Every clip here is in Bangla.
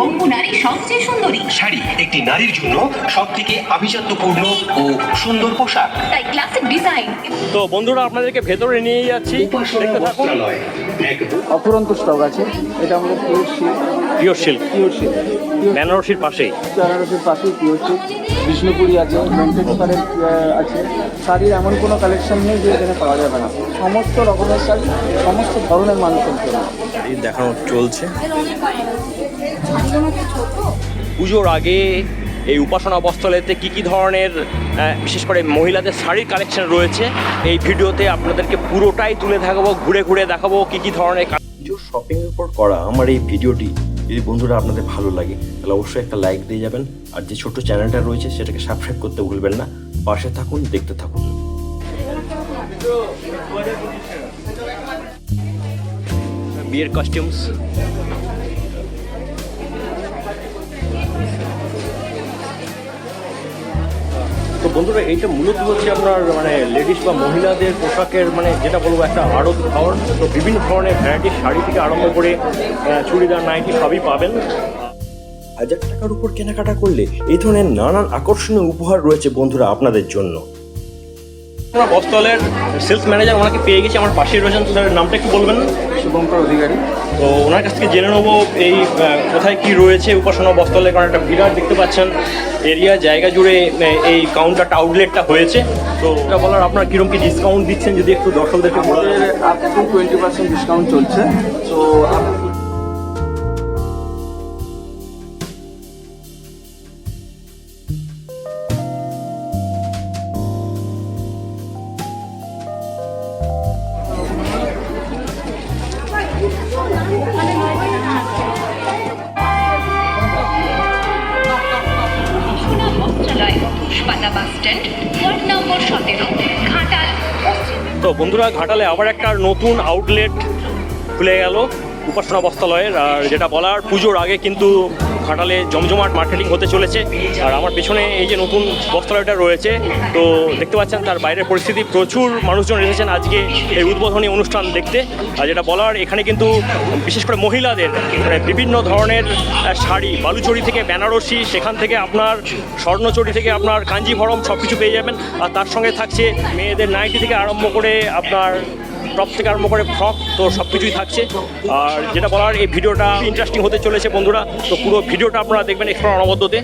বঙ্গু নারী সবচেয়ে সুন্দরী। শাড়ি একটি নারীর জন্য সব থেকে আভিজাত্যপূর্ণ ও সুন্দর পোশাক। তাই ক্লাসিক ডিজাইন তো বন্ধুরা আপনাদেরকে ভেতরে নিয়ে যাচ্ছি। দেখতে থাকুন। অফুরন্ত স্টক আছে। এটা আমাদের pure silk pure silk pure silk বেনারসির পাশেই। বেনারসের পাশেই পিওর সিল্ক বিষ্ণুপুরি আছে ভেঙ্কটেশ্বরের আছে। শাড়ির এমন কোনো কালেকশন নেই যে এখানে পাওয়া যাবে না। সমস্ত রকমের শাড়ি সমস্ত ধরনের মানুষের জন্য। শাড়ি দেখানো চলছে। পুজোর আগে এই উপাসনা বস্ত্রালয়তে কী কী ধরনের বিশেষ করে মহিলাদের শাড়ির কালেকশন রয়েছে এই ভিডিওতে আপনাদেরকে পুরোটাই তুলে দেখাবো ঘুরে ঘুরে দেখাবো কী কী ধরনের পুজোর শপিংয়ের উপর করা আমার এই ভিডিওটি যদি বন্ধুরা আপনাদের ভালো লাগে তাহলে অবশ্যই একটা লাইক দিয়ে যাবেন আর যে ছোট্ট চ্যানেলটা রয়েছে সেটাকে সাবস্ক্রাইব করতে ভুলবেন না পাশে থাকুন দেখতে থাকুন। বিয়ের কস্টিউমস তো বন্ধুরা, এইটা মূলত হচ্ছে আপনার মানে লেডিস বা মহিলাদের পোশাকের মানে যেটা বলব একটা আড়ত ঘর তো বিভিন্ন ধরনের ভ্যারাইটি শাড়ি থেকে আরম্ভ করে চুড়িদার নাইটি সবই পাবেন। হাজার টাকার উপর কেনাকাটা করলে এই ধরনের নানান আকর্ষণীয় উপহার রয়েছে বন্ধুরা আপনাদের জন্য। আমরা বস্তলের সেলস ম্যানেজার ওনাকে পেয়ে গেছি আমার পাশে রয়েছেন স্যার নামটা একটু বলবেন? শুভঙ্কর অধিকারী। তো ওনার কাছ থেকে জেনে নেব এই কোথায় কি রয়েছে উপাসনা বস্তলে কারণ একটা বিরাট দেখতে পাচ্ছেন এরিয়া জায়গা জুড়ে এই কাউন্টারটা আউটলেটটা হয়েছে। তো এটা বলার আপনার কীরকম কি ডিসকাউন্ট দিচ্ছেন যদি একটু দর্শকদেরকে বলেন up to twenty percent discount চলছে। তো তো বন্ধুরা, ঘাটালে আবার একটা নতুন আউটলেট খুলে গেল, উপাসনা বস্ত্রালয়ের, আর যেটা বলার, পুজোর আগে কিন্তু ঘাটালে জমজমাট মার্কেটিং হতে চলেছে। আর আমার পেছনে এই যে নতুন বস্ত্রালয়টা রয়েছে, তো দেখতে পাচ্ছেন তার বাইরের পরিস্থিতি। প্রচুর মানুষজন এসেছেন আজকে এই উদ্বোধনী অনুষ্ঠান দেখতে। আর যেটা বলার, এখানে কিন্তু বিশেষ করে মহিলাদের মানে বিভিন্ন ধরনের শাড়ি বালুচড়ি থেকে বেনারসি, সেখান থেকে আপনার স্বর্ণচড়ি থেকে আপনার কাঞ্জিভরম সব কিছু পেয়ে যাবেন। আর তার সঙ্গে থাকছে মেয়েদের নাইটি থেকে আরম্ভ করে আপনার টপ থেকে আরম্ভ করে ফ্রক তো সব কিছুই থাকছে। আর যেটা বলার এই ভিডিওটা ইন্টারেস্টিং হতে চলেছে বন্ধুরা। তো পুরো ভিডিওটা আপনারা দেখবেন এক্সপ্লোর অনবদ্যতে।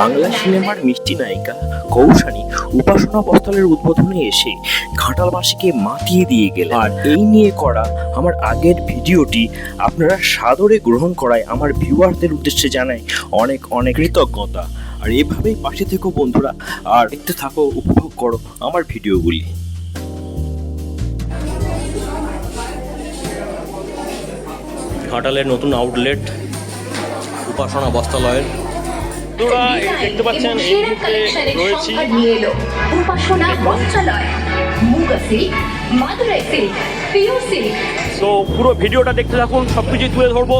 বাংলা সিনেমার মিষ্টি নায়িকা কৌশানী উপাসনা বস্ত্রালয়ের উদ্বোধনে এসে ঘাটালবাসীকে মাতিয়ে দিয়ে গেলেন। আর এই নিয়ে করা আমার আগের ভিডিওটি আপনারা সাদরে গ্রহণ করায় আমার ভিউয়ারদের উদ্দেশ্যে জানাই অনেক অনেক কৃতজ্ঞতা। আর এভাবেই পাশে থেকো বন্ধুরা আর দেখতে থাকো উপভোগ করো আমার ভিডিওগুলি। ঘাটালের নতুন আউটলেট উপাসনা বস্ত্রালয়ের। বন্ধুরা, দেখতে পাচ্ছেন এই মুহূর্তে রয়েছি। উপাসনা বস্ত্রালয় তো পুরো ভিডিওটা দেখতে থাকুন সব কিছুই তুলে ধরবো।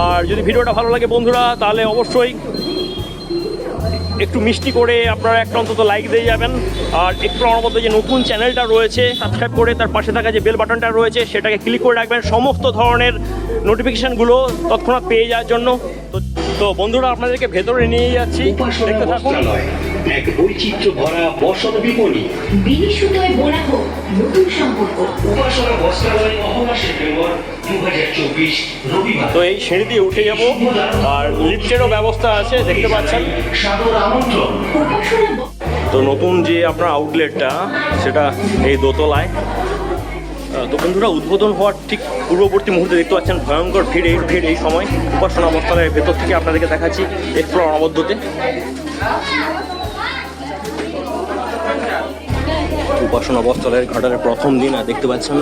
আর যদি ভিডিওটা ভালো লাগে বন্ধুরা তাহলে অবশ্যই একটু মিষ্টি করে আপনারা একটা অন্তত লাইক দিয়ে যাবেন। আর একটু আমার মধ্যে যে নতুন চ্যানেলটা রয়েছে সাবস্ক্রাইব করে তার পাশে থাকা যে বেল বাটনটা রয়েছে, সেটাকে ক্লিক করে রাখবেন। সমস্ত ধরনের নোটিফিকেশানগুলো তৎক্ষণাৎ পেয়ে যাওয়ার জন্য। তো তো বন্ধুরা, আপনাদেরকে ভেতরে নিয়ে যাচ্ছি। দেখতে থাকুন। এক বৈচিত্র্য ভরা বসত বিপণী। বিনি সুতোয় বোনা হোক নতুন সম্পর্ক। উপাসনা বস্ত্রালয় চব্বিশ রবিবার। তো এই সিঁড়ি দিয়ে উঠে যাব। আর লিফটেরও ব্যবস্থা আছে দেখতে পাচ্ছেন। তো নতুন যে আপনার আউটলেটটা সেটা এই দোতলায়। তো বন্ধুরা উদ্বোধন হওয়ার ঠিক পূর্ববর্তী মুহূর্তে দেখতে পাচ্ছেন ভয়ঙ্কর ভিড় এই ভিড় এই সময়। উপাসনা বস্ত্রালয়ের ভেতর থেকে আপনাদেরকে দেখাচ্ছি এক্সপ্লোর অনবদ্যতে। উপাসনা বস্ত্রালয়ের ঘাটালের প্রথম দিন আর দেখতে পাচ্ছেন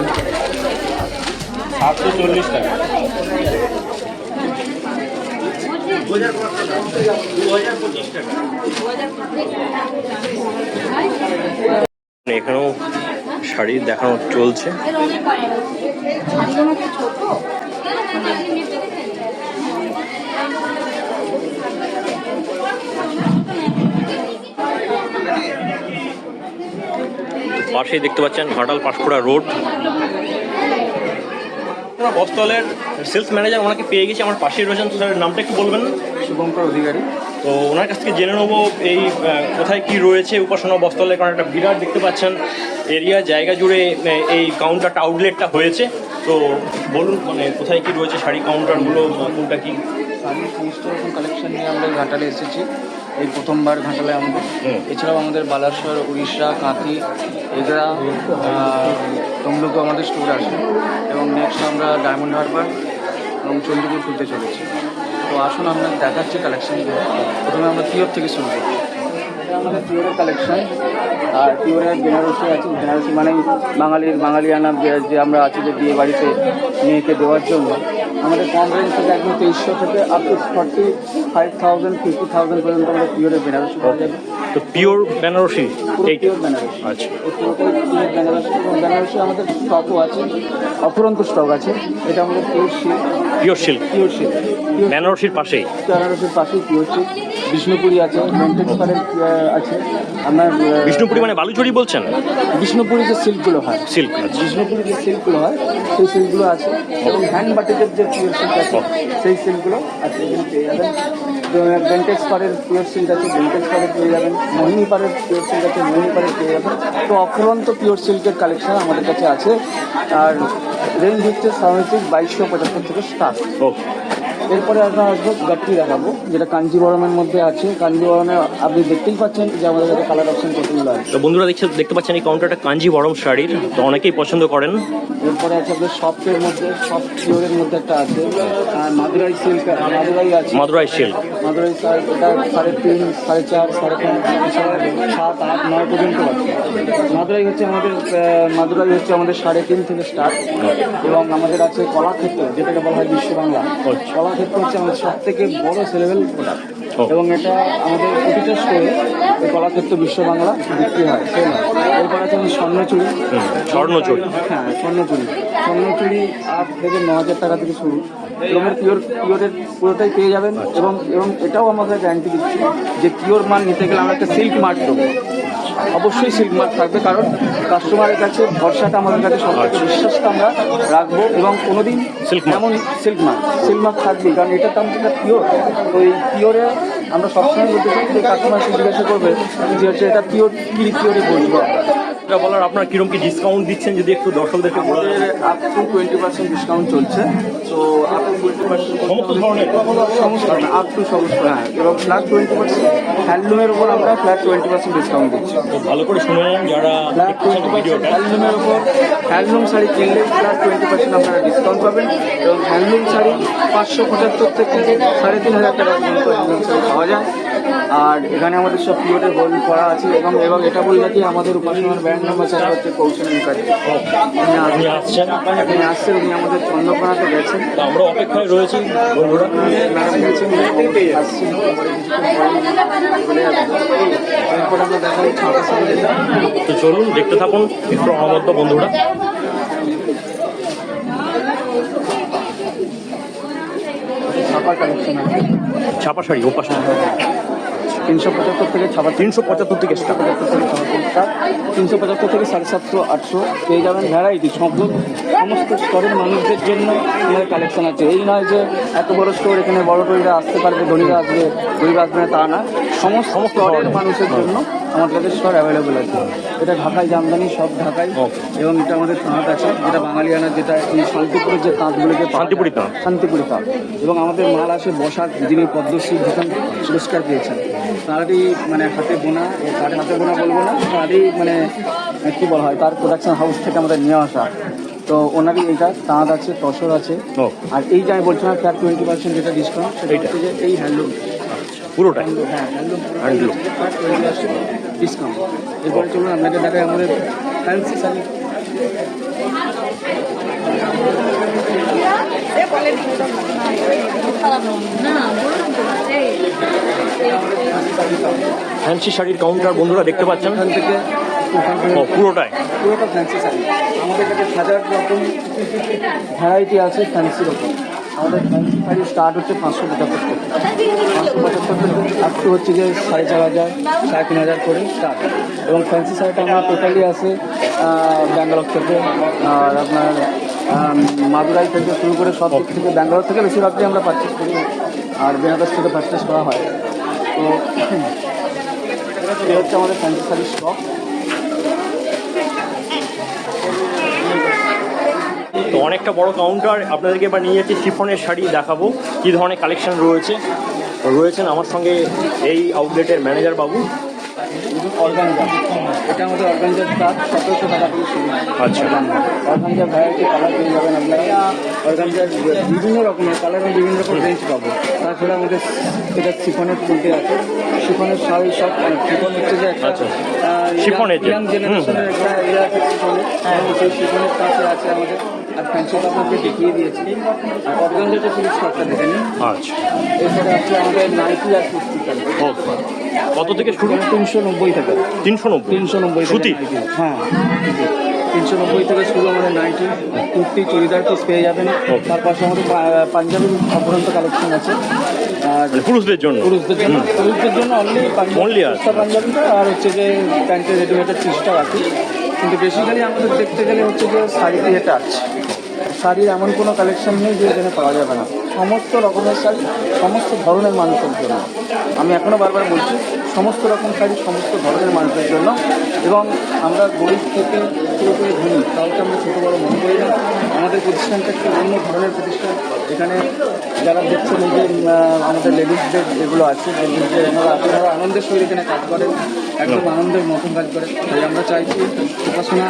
এখানেও শাড়ি দেখানো চলছে। পাশেই দেখতে পাচ্ছেন ঘাটাল পাঁশকুড়া রোড। বস্তলের সেলস ম্যানেজার ওনাকে পেয়ে গেছি। আমার পাশেই রয়েছেন। তো স্যার নামটা একটু বলবেন শুভঙ্কর অধিকারী। তো ওনার কাছ থেকে জেনে নেব এই কোথায় কি রয়েছে উপাসনা বস্তলের কারণ একটা বিরাট দেখতে পাচ্ছেন এরিয়া জায়গা জুড়ে এই কাউন্টারটা আউটলেটটা হয়েছে। তো বলুন মানে কোথায় কি রয়েছে শাড়ি কাউন্টারগুলো কোনটা কি? শাড়ির সমস্ত রকম কালেকশন নিয়ে আমরা ঘাটালে এসেছি। এই প্রথমবার ঘাটালে আমাদের। এছাড়াও আমাদের বালাসর উড়িষ্যা কাঁথি এগরা তমলুকও আমাদের স্টোর আছে। এবং নেক্সট আমরা ডায়মন্ড হারবার এবং চণ্ডীপুর খুলতে চলেছি। তো আসুন আমরা দেখাচ্ছি কালেকশনগুলো প্রথমে আমরা পিওর থেকে শুরু করি। আমাদের পিওরের কালেকশন আর পিওরের বেনারসি আছে। বেনারসি মানে বাঙালির বাঙালিয়ানা যে- যে আমরা আছি যে বিয়ে বাড়িতে মেয়েকে দেওয়ার জন্য। আমাদের কম রেঞ্জ থেকে একদম তেইশশো থেকে up to forty five thousand fifty thousand পর্যন্ত আমাদের পিওরের বেনারসি পাওয়া যাবে। তো পিওর বেনারসি এই পিওর বেনারসি আচ্ছা। পিওর বেনারসি বেনারসি আমাদের স্টকও আছে। অফুরন্ত স্টক আছে। এটা আমাদের pure pure silk pure silk বেনারসির পাশেই। বেনারসির পাশেই পিওর শিল্ক বিষ্ণুপুরি আছে ভেন্টেজ কারের আছে। আপনার বিষ্ণুপুরি মানে বালুচুরি বলছেন? বিষ্ণুপুরি যে সিল্কগুলো হয়। সিল্ক বিষ্ণুপুরি যে সিল্কগুলো হয়। সেই সিল্কগুলো আছে। এবং হ্যান্ড বাটিকের যে পিওর সিল্ক আছে সেই সিল্কগুলো আছে এখানে পেয়ে যাবেন। ভেন্টেজ পাড়ের পিওর সিল্ক আছে ভেন্টেজ পাড়ের পেয়ে যাবেন। মোহিনী পাড়ের পিওর সিল্ক আছে মোহিনী পাড়ের পেয়ে যাবেন। তো অফুরন্ত পিওর সিল্কের কালেকশন আমাদের কাছে আছে। আর রেঞ্জ হচ্ছে সামগ্রিক বাইশশো পঁচাত্তর থেকে স্টার্ট ও এরপরে আমরা আসব গাট্টি দেখাবো যেটা কাঞ্জিবরমের মধ্যে আছে। কাঞ্জিবরমে আপনি দেখতেই পাচ্ছেন যে আমাদের কাছে কালার অপশন কতগুলো আছে। তো বন্ধুরা দেখছে দেখতে পাচ্ছেন এই কাউন্টারটা কাঞ্জি বরম শাড়ির তো অনেকেই পছন্দ করেন। এরপরে আছে আপনার সফটের মধ্যে সফট পিওরের মধ্যে একটা আছে। আর মাদুরাই সিল্ক মাদুরাই আছে। মাদুরাই সিল্ক মাদুরাই সার এটা সাড়ে তিন সাড়ে চার সাড়ে পাঁচ সাত আট নয় পর্যন্ত আছে। মাদুরাই হচ্ছে আমাদের মাদুরাই হচ্ছে আমাদের সাড়ে তিন থেকে স্টার্ট এবং আমাদের আছে কলাক্ষেত্র যেটাকে বলা হয় বিশ্ব বাংলা। কলাক্ষেত্র হচ্ছে আমাদের সব থেকে বড় সেলেবেল প্রোডাক্ট এবং এটা আমাদের প্রতিটা স্টোরে এই কলাক্ষেত্র বিশ্ব বাংলা বিক্রি হয় সেল হয় এরপর আছে আমাদের স্বর্ণচুরি। স্বর্ণচুরি। হ্যাঁ স্বর্ণচুরি। স্বর্ণচুরি আট থেকে ন হাজার টাকা থেকে শুরু। এবং পিওর পিওরের পুরোটাই পেয়ে যাবেন। এবং এবং এটাও আমাকে গ্যারান্টি দিচ্ছি যে পিওর মাল নিতে গেলে আমরা একটা সিল্ক মার্ক দেবো। অবশ্যই সিল্ক মার্ক থাকবে কারণ কাস্টমারের কাছে ভরসাটা আমাদের কাছে সব থেকে বিশ্বাসটা আমরা রাখব এবং কোনোদিন। এমন সিল্ক মার্ক সিল্ক মার্ক থাকবে কারণ এটার দাম যেটা পিওর তো এই পিওরে আমরা সবসময় বলতে চাই যে কাস্টমার জিজ্ঞাসা করবে যে হচ্ছে এটা পিওর কি পিওরে বলব আমরা এটা বলার আপনার কীরকম কি ডিসকাউন্ট দিচ্ছেন যদি একটু দর্শকদেরকে বলা up to twenty percent discount চলছে। তো আপ টু টোয়েন্টি পার্সেন্ট সমস্ত ধরনের? সমস্ত আপ টু সমস্ত হ্যাঁ। এবং ফ্ল্যাট টোয়েন্টি পার্সেন্ট হ্যান্ডলুমের উপর আমরা ফ্ল্যাট টোয়েন্টি পার্সেন্ট ডিসকাউন্ট দিচ্ছি। তো ভালো করে শুনে নেন যারা ফ্ল্যাট টোয়েন্টি পার্সেন্ট হ্যান্ডলুমের উপর হ্যান্ডলুম শাড়ি কিনলে ফ্ল্যাট টোয়েন্টি পার্সেন্ট আপনারা ডিসকাউন্ট পাবেন। এবং হ্যান্ডলুম শাড়ি পাঁচশো পঁচাত্তর থেকে সাড়ে তিন হাজার টাকা পর্যন্ত হ্যান্ডলুম শাড়ি পাওয়া যায়। আর এখানে আমাদের সব পিওরে হোল করা আছে এবং এবং এটা বললে কি আমাদের উপাসনার ব্র্যান্ড নাম্বার সেটা হচ্ছে কৌশল মুখার্জি। উনি আপনি আসছেন। উনি আসছেন উনি আমাদের চন্দ্রকোনাতে গেছেন। আমরা অপেক্ষায় রয়েছি আসছেন আমরা দেখাই তো চলুন দেখতে থাকুন একটু অনবদ্য বন্ধুরা। ছাপার কালেকশন ছাপা শাড়ি উপাসনা। তিনশো পঁচাত্তর থেকে ছাপা তিনশো পঁচাত্তর থেকে তিনশো পঁচাত্তর থেকে সাড়ে সাতশো আটশো পেয়ে যাবেন ভ্যারাইটি সব সমস্ত স্তরের মানুষদের জন্য এখানে কালেকশন আছে। এই নয় যে এত বড় স্টোর এখানে বড় টরিরা আসতে পারবে ধনীরা আসবে গরিব আসবে না তা না। সমস্ত সমস্ত স্তরের। মানুষের জন্য আমাদের কাছে সব অ্যাভেলেবেল আছে। এটা ঢাকায় জামদানি সব ঢাকায়। এবং এটা আমাদের তাঁত আছে যেটা বাঙালিয়ানা যেটা এই শান্তিপুরের যে তাঁতগুলোকে শান্তিপুরি। তাঁত। শান্তিপুরি তাঁত। এবং আমাদের মাল আসে বসাক যিনি পদ্মশ্রী ভূষণ পুরস্কার পেয়েছেন। তারই মানে হাতে বোনা তার হাতে বোনা বলব না তারই মানে কী বলা হয় তার প্রোডাকশন হাউস থেকে আমাদের নিয়ে আসা। তো ওনারই এইটা তাঁত আছে তসর আছে। আর এই যে আমি বলছিলাম ফ্ল্যাট টোয়েন্টি পার্সেন্ট যেটা ডিসকাউন্ট সেটা? হচ্ছে যে এই হ্যান্ডলুম পুরোটাই? হ্যাঁ হ্যান্ডলুম Handloom। ডিসকাউন্ট। এরপরে চলুন আপনাকে দেখায় আমাদের ফ্যান্সি শাড়ি ফ্যান্সি শাড়ির কাউন্টার বন্ধুরা দেখতে পাচ্ছেন? এখান থেকে ওখান থেকে ও পুরোটাই। পুরোটা ফ্যান্সি শাড়ি। আমাদের কাছে হাজার রকম ভ্যারাইটি আছে ফ্যান্সি ওপর আমাদের শাড়ি স্টার্ট হচ্ছে পাঁচশো পঁচাত্তর পাঁচশো পঁচাত্তর আপ হচ্ছে যে সাড়ে চার হাজার, সাড়ে তিন হাজার করে স্টার্ট এবং ফ্যান্সি শাড়িটা আমার টোটালি আছে ব্যাঙ্গালোর থেকে, আর আপনার মাদুরাই থেকে শুরু করে সব দিক থেকে ব্যাঙ্গালোর থেকে বেশিরভাগটাই আমরা পারচেস করি। আর বেনারস থেকে পারচেস করা হয়। তো এই হচ্ছে আমাদের ফ্যান্সি শাড়ির স্টক অনেকটা বড় কাউন্টার আপনাদেরকে এবার নিয়ে যাচ্ছি শিফনের শাড়ি দেখাবো। কী ধরনের কালেকশন রয়েছে? রয়েছেন আমার সঙ্গে এই আউটলেটের ম্যানেজার বাবু। অর্গানজা এটা আমাদের অর্গানজার দাম সতেরোশো টাকা থেকে শুরু। আচ্ছা। অর্গানজা ভ্যারাইটি কালার পেয়ে যাবেন আপনারা। অর্গানজার বিভিন্ন রকমের কালার এবং বিভিন্ন রকম রেঞ্জ পাবো। তাছাড়া আমাদের এটা শিফনের ফুলটি আছে। শিফনের শাড়ি সব শিফন হচ্ছে যে একটা আচ্ছা। শিফনের ইয়াং জেনারেশনের একটা ইয়ে আছে শিফনের। সেই শিফনের কাছে আছে আমাদের। আর আপনাকে দেখিয়ে দিয়েছি। আর অর্গানজাটা শুধু স্টকটা দেখে নিন। আচ্ছা। আছে আমাদের নাইটি আর কুর্তি কত থেকে শুরু? তিনশো নব্বই টাকা তিনশো নব্বই? তিনশো নব্বই সুতি? হ্যাঁ। তিনশো নব্বই থেকে শুরু আমাদের নাইটি কুর্তি চুড়িদার পিস পেয়ে যাবেন। তার পাশে আমাদের পাঞ্জাবি অপরন্ত কালেকশন আছে। আর মানে পুরুষদের জন্য? পুরুষদের জন্য। পুরুষদের জন্য অনলি আছে। পাঞ্জাবিটা। আর হচ্ছে যে প্যান্টের রেডিমেডের পিসটা আছে। কিন্তু বেসিক্যালি আমাদের দেখতে গেলে হচ্ছে যে শাড়ি দিয়ে টাচ শাড়ির এমন কোনো কালেকশন নেই যে এখানে পাওয়া যাবে না। সমস্ত রকমের শাড়ি, সমস্ত ধরনের মানুষের জন্য। আমি এখনও বারবার বলছি, সমস্ত রকম শাড়ি সমস্ত ধরনের মানুষের জন্য। এবং আমরা গরিব থেকে শুরু করে ধনী কাউকে আমরা ছোটো বড় মনে করি না আমাদের প্রতিষ্ঠানটা একটু অন্য ধরনের প্রতিষ্ঠান। এখানে যারা দেখছেন এই যে আমাদের লেডিসদের যেগুলো আছে লেডিসদের এনারা আছে ওনারা আনন্দের সহিত এখানে কাজ করেন একদম আনন্দের মতন কাজ করে তাই আমরা চাইছি পড়াশোনা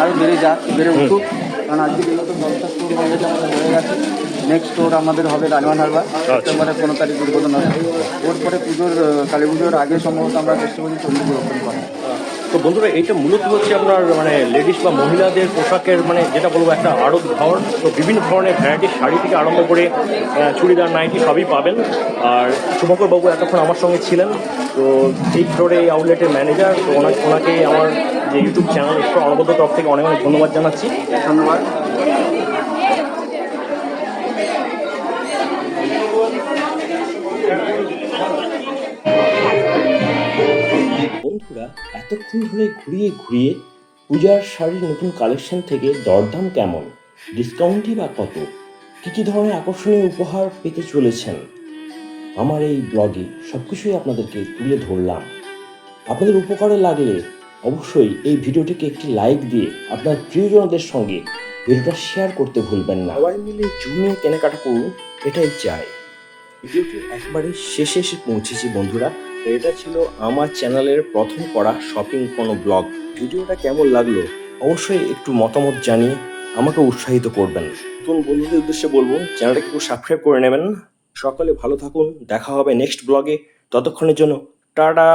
আরও বেড়ে যাক বেড়ে উঠুক। কারণ আজকে বিগত দশটা স্টোর অলরেডি আমাদের হয়ে গেছে নেক্সট স্টোর আমাদের হবে রাজওয়ান হারবার। সেপ্টেম্বরের পনেরো তারিখ উদ্বোধন হবে। ওর পরে পুজোর কালী পুজোর আগে সম্ভবত আমরা চেষ্টা করছি চল্লিশ ওপেন করা তো বন্ধুরা এটা মূলত হচ্ছে আপনার মানে লেডিস বা মহিলাদের পোশাকের মানে যেটা বলব একটা আড়ত ঘর তো বিভিন্ন ধরনের ভ্যারাইটির শাড়ি থেকে আরম্ভ করে চুড়িদার নাইটি সবই পাবেন। আর শুভঙ্কর বাবু এতক্ষণ আমার সঙ্গে ছিলেন। তো এই ফ্লোরে এই আউটলেটের ম্যানেজার তো ওনাকে আমার যে ইউটিউব চ্যানেল অনবদ্য তরফ থেকে অনেক অনেক ধন্যবাদ জানাচ্ছি। ধন্যবাদ। বন্ধুরা এতক্ষণ ধরে ঘুরিয়ে ঘুরিয়ে পূজার শাড়ির নতুন কালেকশন থেকে দরদাম কেমন? ডিসকাউন্টই বা কত? কী কী ধরনের আকর্ষণীয় উপহার পেতে চলেছেন? আমার এই ব্লগে সব কিছুই আপনাদেরকে তুলে ধরলাম। আপনাদের উপকারে লাগলে অবশ্যই এই ভিডিওটিকে একটি লাইক দিয়ে আপনার প্রিয়জনদের সঙ্গে ভিডিওটা শেয়ার করতে ভুলবেন না। সবাই মিলে জমিয়ে কেনাকাটা করুন, এটাই চাই। ভিডিওটি একবারে শেষে এসে পৌঁছেছি বন্ধুরা। এটা ছিল আমার চ্যানেলের প্রথম করা শপিং কোনো ব্লগ। ভিডিওটা কেমন লাগল অবশ্যই একটু মতামত জানিয়ে আমাকে উৎসাহিত করবেন। নতুন বন্ধুদের উদ্দেশ্যে বলব, চ্যানেলটাকে একটু সাবস্ক্রাইব করে নেবেন। সকলে ভালো থাকুন, দেখা হবে নেক্সট ব্লগে ততক্ষণের জন্য, টাটা!